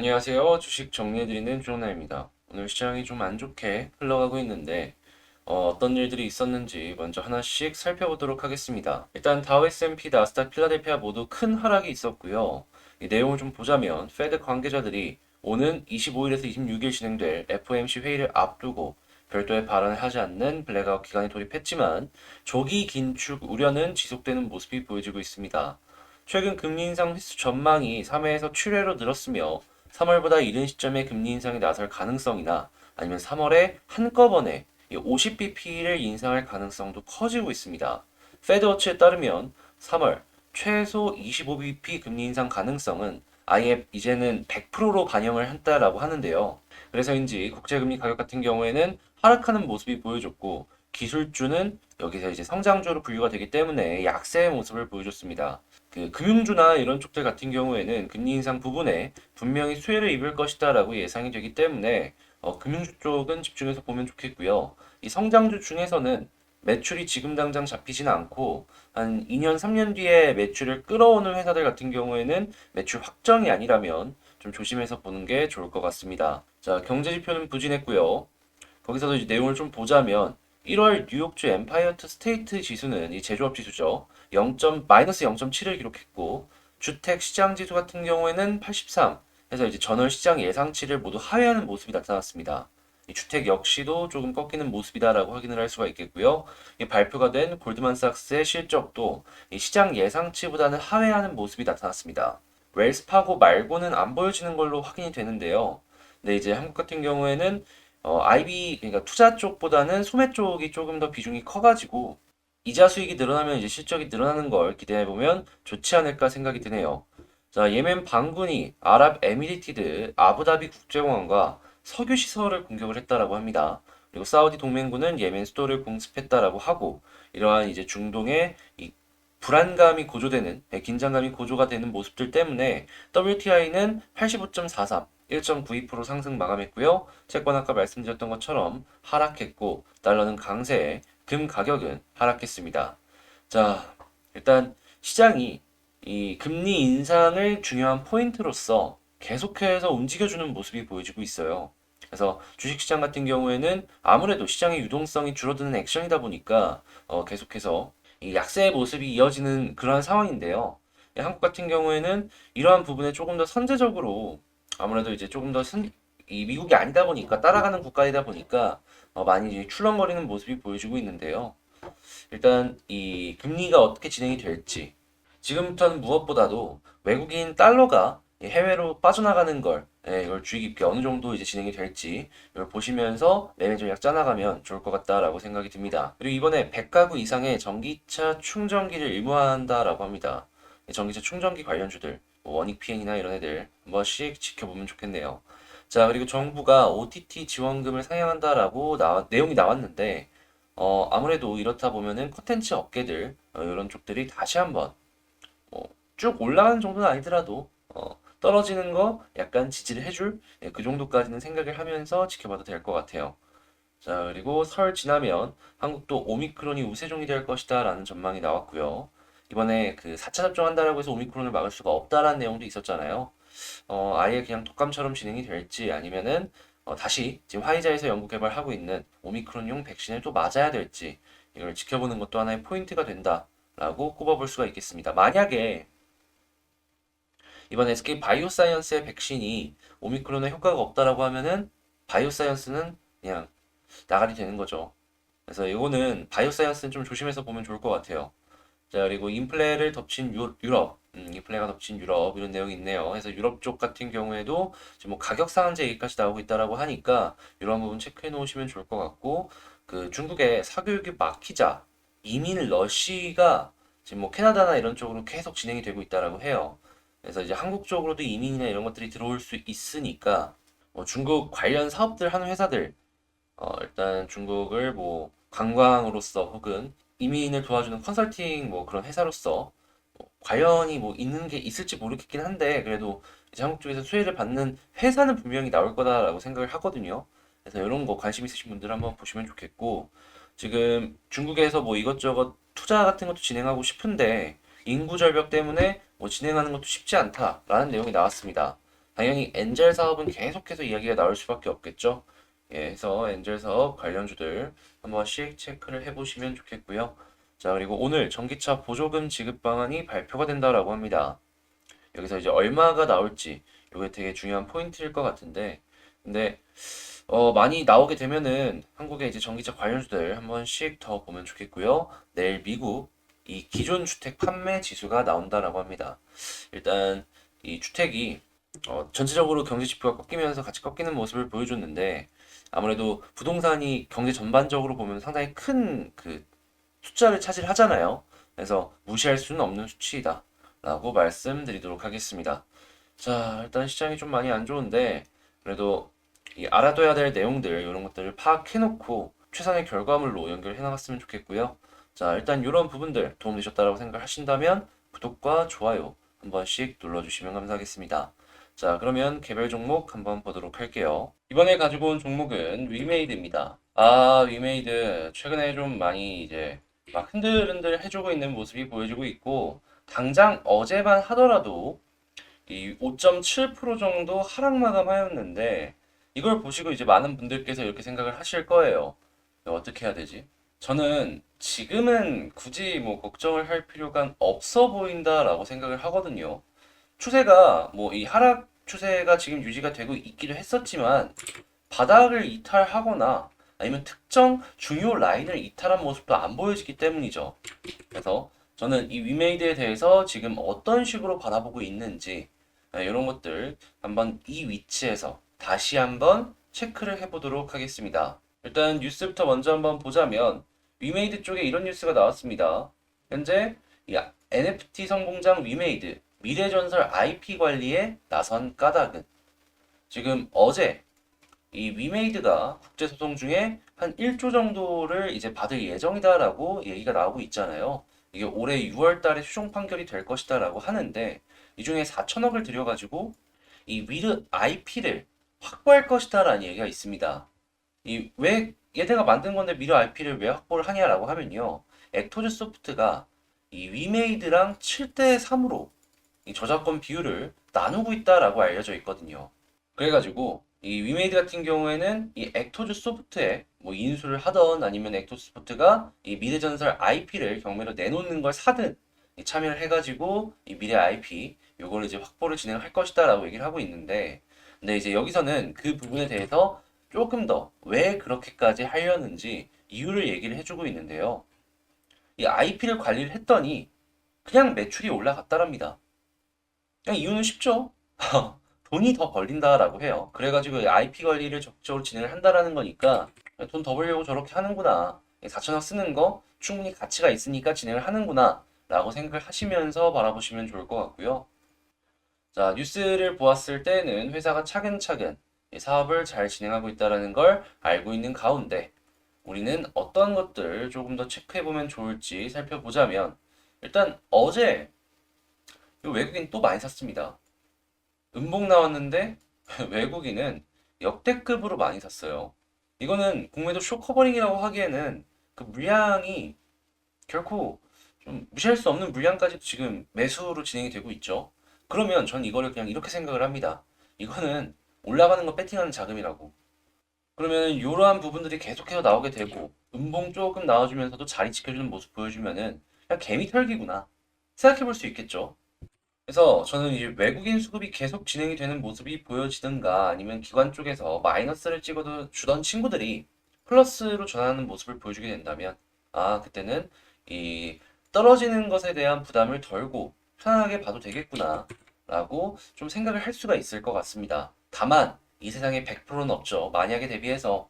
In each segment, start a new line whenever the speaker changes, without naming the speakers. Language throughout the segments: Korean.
안녕하세요. 주식 정리해드리는 주영나입니다. 오늘 시장이 좀 안 좋게 흘러가고 있는데 어, 떤 일들이 있었는지 먼저 하나씩 살펴보도록 하겠습니다. 일단 다우 S&P, 나스닥, 필라델피아 모두 큰 하락이 있었고요. 이 내용을 좀 보자면 페드 관계자들이 오는 25일에서 26일 진행될 FOMC 회의를 앞두고 별도의 발언을 하지 않는 블랙아웃 기간에 돌입했지만 조기 긴축 우려는 지속되는 모습이 보여지고 있습니다. 최근 금리 인상 횟수 전망이 3회에서 7회로 늘었으며 3월보다 이른 시점에 금리 인상이 나설 가능성이나 아니면 3월에 한꺼번에 50bp를 인상할 가능성도 커지고 있습니다. 페드워치에 따르면 3월 최소 25bp 금리 인상 가능성은 아예 이제는 100%로 반영을 한다라고 하는데요. 그래서인지 국제금리 가격 같은 경우에는 하락하는 모습이 보여줬고 기술주는 여기서 이제 성장주로 분류가 되기 때문에 약세의 모습을 보여줬습니다. 그 금융주나 이런 쪽들 같은 경우에는 금리 인상 부분에 분명히 수혜를 입을 것이다라고 예상이 되기 때문에 어, 금융주 쪽은 집중해서 보면 좋겠고요. 이 성장주 중에서는 매출이 지금 당장 잡히지는 않고 한 2년, 3년 뒤에 매출을 끌어오는 회사들 같은 경우에는 매출 확정이 아니라면 좀 조심해서 보는 게 좋을 것 같습니다. 자, 경제 지표는 부진했고요. 거기서도 이제 내용을 좀 보자면 1월 뉴욕주 엠파이어트 스테이트 지수는 이 제조업 지수죠. 0. 마이너스 0.7을 기록했고 주택 시장 지수 같은 경우에는 83 해서 이제 전월 시장 예상치를 모두 하회하는 모습이 나타났습니다. 이 주택 역시도 조금 꺾이는 모습이다라고 확인을 할 수가 있겠고요. 이 발표가 된 골드만삭스의 실적도 이 시장 예상치보다는 하회하는 모습이 나타났습니다. 웰스파고 말고는 안 보여지는 걸로 확인이 되는데요. 근데 이제 한국 같은 경우에는 어, IB 그러니까 투자 쪽보다는 소매 쪽이 조금 더 비중이 커가지고 이자 수익이 늘어나면 이제 실적이 늘어나는 걸 기대해 보면 좋지 않을까 생각이 드네요. 자, 예멘 반군이 아랍에미리티드 아부다비 국제공항과 석유 시설을 공격을 했다라고 합니다. 그리고 사우디 동맹군은 예멘 수도를 공습했다라고 하고 이러한 이제 중동의 이 불안감이 고조되는 예, 긴장감이 고조가 되는 모습들 때문에 WTI는 85.43 1.92% 상승 마감했고요. 채권 아까 말씀드렸던 것처럼 하락했고 달러는 강세에 금 가격은 하락했습니다. 자, 일단 시장이 이 금리 인상을 중요한 포인트로서 계속해서 움직여주는 모습이 보여지고 있어요. 그래서 주식시장 같은 경우에는 아무래도 시장의 유동성이 줄어드는 액션이다 보니까 어, 계속해서 이 약세의 모습이 이어지는 그러한 상황인데요. 한국 같은 경우에는 이러한 부분에 조금 더 선제적으로 아무래도 이제 조금 더 선, 이 미국이 아니다 보니까 따라가는 국가이다 보니까 어, 많이 이제 출렁거리는 모습이 보여지고 있는데요. 일단 이 금리가 어떻게 진행이 될지 지금부터는 무엇보다도 외국인 달러가 해외로 빠져나가는 걸 예, 이걸 주의 깊게 어느 정도 이제 진행이 될지 이걸 보시면서 매매 전략 짜나가면 좋을 것 같다라고 생각이 듭니다. 그리고 이번에 100가구 이상의 전기차 충전기를 의무화한다라고 합니다. 이 전기차 충전기 관련주들 뭐 원익 PN이나 이런 애들 한 번씩 지켜보면 좋겠네요. 자, 그리고 정부가 OTT 지원금을 상향한다라고 나, 내용이 나왔는데, 어, 아무래도 이렇다 보면은 컨텐츠 업계들, 어, 이런 쪽들이 다시 한번, 어, 쭉 올라가는 정도는 아니더라도, 어, 떨어지는 거 약간 지지를 해줄, 예, 그 정도까지는 생각을 하면서 지켜봐도 될 것 같아요. 자, 그리고 설 지나면 한국도 오미크론이 우세종이 될 것이다 라는 전망이 나왔고요. 이번에 그 4차 접종한다라고 해서 오미크론을 막을 수가 없다라는 내용도 있었잖아요. 어, 아예 그냥 독감처럼 진행이 될지 아니면은 어, 다시 지금 화이자에서 연구 개발하고 있는 오미크론용 백신을 또 맞아야 될지 이걸 지켜보는 것도 하나의 포인트가 된다라고 꼽아볼 수가 있겠습니다. 만약에 이번 SK 바이오사이언스의 백신이 오미크론에 효과가 없다라고 하면은 바이오사이언스는 그냥 나가리 되는 거죠. 그래서 이거는 바이오사이언스는 좀 조심해서 보면 좋을 것 같아요. 자, 그리고 인플레를 덮친 유, 유럽, 음, 인플레가 덮친 유럽 이런 내용이 있네요. 그래서 유럽 쪽 같은 경우에도 지금 뭐 가격 상한제 얘기까지 나오고 있다라고 하니까 이런 부분 체크해 놓으시면 좋을 것 같고 그 중국의 사교육이 막히자 이민 러시가 지금 뭐 캐나다나 이런 쪽으로 계속 진행이 되고 있다라고 해요. 그래서 이제 한국 쪽으로도 이민이나 이런 것들이 들어올 수 있으니까 뭐 중국 관련 사업들 하는 회사들 어, 일단 중국을 뭐 관광으로서 혹은 이민을 도와주는 컨설팅 뭐 그런 회사로서 뭐 관련이 뭐 있는 게 있을지 모르겠긴 한데 그래도 이제 한국 쪽에서 수혜를 받는 회사는 분명히 나올 거다라고 생각을 하거든요. 그래서 이런 거 관심 있으신 분들 한번 보시면 좋겠고 지금 중국에서 뭐 이것저것 투자 같은 것도 진행하고 싶은데 인구 절벽 때문에 뭐 진행하는 것도 쉽지 않다라는 내용이 나왔습니다. 당연히 엔젤 사업은 계속해서 이야기가 나올 수밖에 없겠죠. 예, 해서 엔젤 사업 관련주들 한 번씩 체크를 해보시면 좋겠고요. 자, 그리고 오늘 전기차 보조금 지급 방안이 발표가 된다라고 합니다. 여기서 이제 얼마가 나올지 이게 되게 중요한 포인트일 것 같은데, 근데 어, 많이 나오게 되면은 한국의 이제 전기차 관련주들 한 번씩 더 보면 좋겠고요. 내일 미국 이 기존 주택 판매 지수가 나온다라고 합니다. 일단 이 주택이 어, 전체적으로 경제 지표가 꺾이면서 같이 꺾이는 모습을 보여줬는데 아무래도 부동산이 경제 전반적으로 보면 상당히 큰 그 숫자를 차지하잖아요. 그래서 무시할 수는 없는 수치이다. 라고 말씀드리도록 하겠습니다. 자, 일단 시장이 좀 많이 안 좋은데 그래도 이 알아둬야 될 내용들 이런 것들을 파악해놓고 최선의 결과물로 연결해 나갔으면 좋겠고요. 자, 일단 이런 부분들 도움되셨다고 생각하신다면 구독과 좋아요 한 번씩 눌러주시면 감사하겠습니다. 자, 그러면 개별 종목 한번 보도록 할게요. 이번에 가지고 온 종목은 위메이드입니다. 아, 위메이드 최근에 좀 많이 이제 막 흔들흔들 해주고 있는 모습이 보여지고 있고 당장 어제만 하더라도 이 5.7% 정도 하락 마감하였는데 이걸 보시고 이제 많은 분들께서 이렇게 생각을 하실 거예요. 어떻게 해야 되지? 저는 지금은 굳이 뭐 걱정을 할 필요가 없어 보인다라고 생각을 하거든요. 추세가 뭐 이 하락 추세가 지금 유지가 되고 있기도 했었지만 바닥을 이탈하거나 아니면 특정 중요 라인을 이탈한 모습도 안 보여지기 때문이죠. 그래서 저는 이 위메이드에 대해서 지금 어떤 식으로 바라보고 있는지 네, 이런 것들 한번 이 위치에서 다시 한번 체크를 해보도록 하겠습니다. 일단 뉴스부터 먼저 한번 보자면 위메이드 쪽에 이런 뉴스가 나왔습니다. 현재 이 NFT 성공장 위메이드 미래전설 IP 관리에 나선 까닭은 지금 어제 이 위메이드가 국제소송 중에 한 1조 정도를 이제 받을 예정이다라고 얘기가 나오고 있잖아요. 이게 올해 6월 달에 최종 판결이 될 것이다라고 하는데 이 중에 4천억을 들여가지고 이 위드 IP를 확보할 것이다라는 얘기가 있습니다. 이 왜 얘네가 만든 건데 미래 IP를 왜 확보를 하냐라고 하면요. 액토즈 소프트가 이 위메이드랑 7대 3으로 이 저작권 비율을 나누고 있다라고 알려져 있거든요. 그래가지고 이 위메이드 같은 경우에는 이 액토즈 소프트에 뭐 인수를 하던 아니면 액토즈 소프트가 이 미래전설 IP를 경매로 내놓는 걸 사든 이 참여를 해가지고 이 미래 IP 요거를 이제 확보를 진행할 것이다라고 얘기를 하고 있는데 근데 이제 여기서는 그 부분에 대해서 조금 더 왜 그렇게까지 하려는지 이유를 얘기를 해주고 있는데요. 이 IP를 관리를 했더니 그냥 매출이 올라갔다랍니다. 그냥 이유는 쉽죠. 돈이 더 벌린다라고 해요. 그래가지고 IP 관리를 적극적으로 진행을 한다라는 거니까 돈 더 벌려고 저렇게 하는구나. 4천억 쓰는 거 충분히 가치가 있으니까 진행을 하는구나. 라고 생각을 하시면서 바라보시면 좋을 것 같고요. 자, 뉴스를 보았을 때는 회사가 차근차근 이 사업을 잘 진행하고 있다는 걸 알고 있는 가운데 우리는 어떤 것들 조금 더 체크해 보면 좋을지 살펴보자면 일단 어제 이 외국인 또 많이 샀습니다. 음봉 나왔는데 외국인은 역대급으로 많이 샀어요. 이거는 국내도 쇼커버링이라고 하기에는 그 물량이 결코 좀 무시할 수 없는 물량까지 지금 매수로 진행이 되고 있죠. 그러면 전 이거를 그냥 이렇게 생각을 합니다. 이거는 올라가는 거 배팅하는 자금이라고. 그러면 이러한 부분들이 계속해서 나오게 되고 음봉 조금 나와주면서도 자리 지켜주는 모습 보여주면은 그냥 개미 털기구나 생각해 볼 수 있겠죠. 그래서 저는 이 외국인 수급이 계속 진행이 되는 모습이 보여지든가 아니면 기관 쪽에서 마이너스를 찍어도 주던 친구들이 플러스로 전환하는 모습을 보여주게 된다면 아 그때는 이 떨어지는 것에 대한 부담을 덜고 편안하게 봐도 되겠구나 라고 좀 생각을 할 수가 있을 것 같습니다. 다만 이 세상에 100%는 없죠. 만약에 대비해서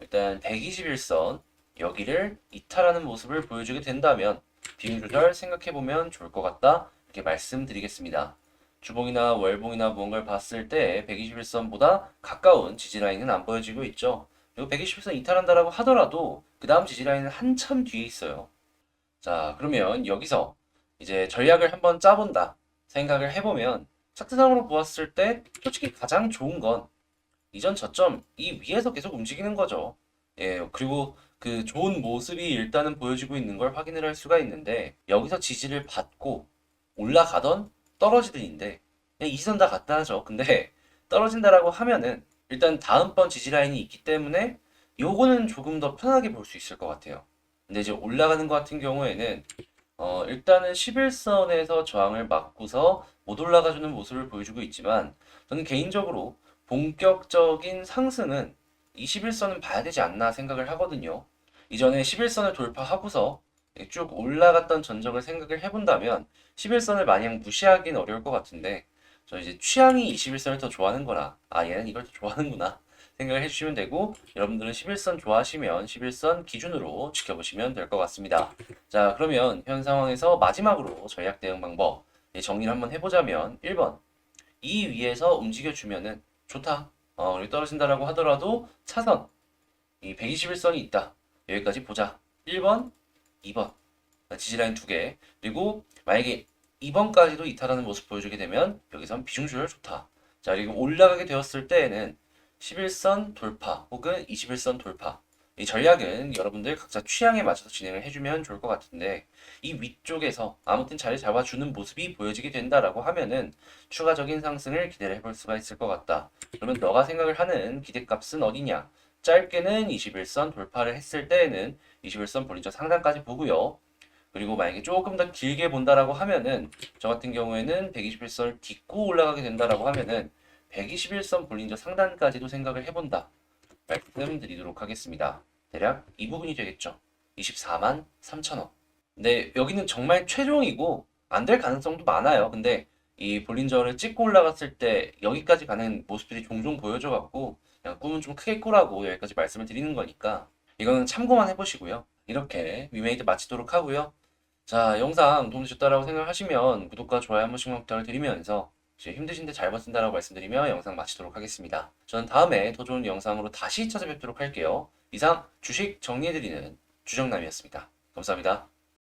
일단 121선 여기를 이탈하는 모습을 보여주게 된다면 비중 조절 생각해 보면 좋을 것 같다 이렇게 말씀드리겠습니다. 주봉이나 월봉이나 무언가를 봤을 때 121선보다 가까운 지지라인은 안 보여지고 있죠. 그리고 121선 이탈한다라고 하더라도 그 다음 지지라인은 한참 뒤에 있어요. 자, 그러면 여기서 이제 전략을 한번 짜본다 생각을 해보면 차트상으로 보았을 때 솔직히 가장 좋은 건 이전 저점 이 위에서 계속 움직이는 거죠. 예, 그리고 그 좋은 모습이 일단은 보여지고 있는 걸 확인을 할 수가 있는데 여기서 지지를 받고 올라가던 떨어지든인데 그냥 이선 다 갖다 하죠. 근데 떨어진다라고 하면은 일단 다음번 지지 라인이 있기 때문에 요거는 조금 더 편하게 볼 수 있을 것 같아요. 근데 이제 올라가는 것 같은 경우에는 어, 일단은 11선에서 저항을 막고서 못 올라가주는 모습을 보여주고 있지만 저는 개인적으로 본격적인 상승은 21선은 봐야 되지 않나 생각을 하거든요. 이전에 11선을 돌파하고서 쭉 올라갔던 전적을 생각을 해본다면 11선을 마냥 무시하기는 어려울 것 같은데 저 이제 취향이 21선을 더 좋아하는 거라 아 얘는 이걸 더 좋아하는구나 생각을 해주시면 되고 여러분들은 11선 좋아하시면 11선 기준으로 지켜보시면 될 것 같습니다. 자 그러면 현 상황에서 마지막으로 전략 대응 방법 예, 정리를 한번 해보자면 1번 이 위에서 움직여주면은 좋다. 어, 그리고 떨어진다라고 하더라도 차선 이 121선이 있다. 여기까지 보자. 1번 2번 지지라인 두개 그리고 만약에 2번까지도 이탈하는 모습 보여주게 되면 여기선 비중주를 좋다 자 그리고 올라가게 되었을 때에는 11선 돌파 혹은 21선 돌파 이 전략은 여러분들 각자 취향에 맞춰서 진행을 해주면 좋을 것 같은데 이 위쪽에서 아무튼 자리 잡아주는 모습이 보여지게 된다라고 하면은 추가적인 상승을 기대를 해볼 수가 있을 것 같다. 그러면 너가 생각을 하는 기대값은 어디냐? 짧게는 21선 돌파를 했을 때에는 21선 볼린저 상단까지 보고요. 그리고 만약에 조금 더 길게 본다라고 하면은 저 같은 경우에는 121선을 딛고 올라가게 된다라고 하면은 121선 볼린저 상단까지도 생각을 해본다. 말씀드리도록 하겠습니다. 대략 이 부분이 되겠죠. 24만 3천원. 근데 여기는 정말 최종이고 안 될 가능성도 많아요. 근데 이 볼린저를 찍고 올라갔을 때 여기까지 가는 모습들이 종종 보여져 갖고 꿈은 좀 크게 꾸라고 여기까지 말씀을 드리는 거니까 이거는 참고만 해보시고요. 이렇게 위메이드 마치도록 하고요. 자, 영상 도움되셨다라고 생각하시면 구독과 좋아요 한 번씩만 부탁드리면서 힘드신데 잘 버틴다라고 말씀드리며 영상 마치도록 하겠습니다. 저는 다음에 더 좋은 영상으로 다시 찾아뵙도록 할게요. 이상 주식 정리해드리는 주정남이었습니다. 감사합니다.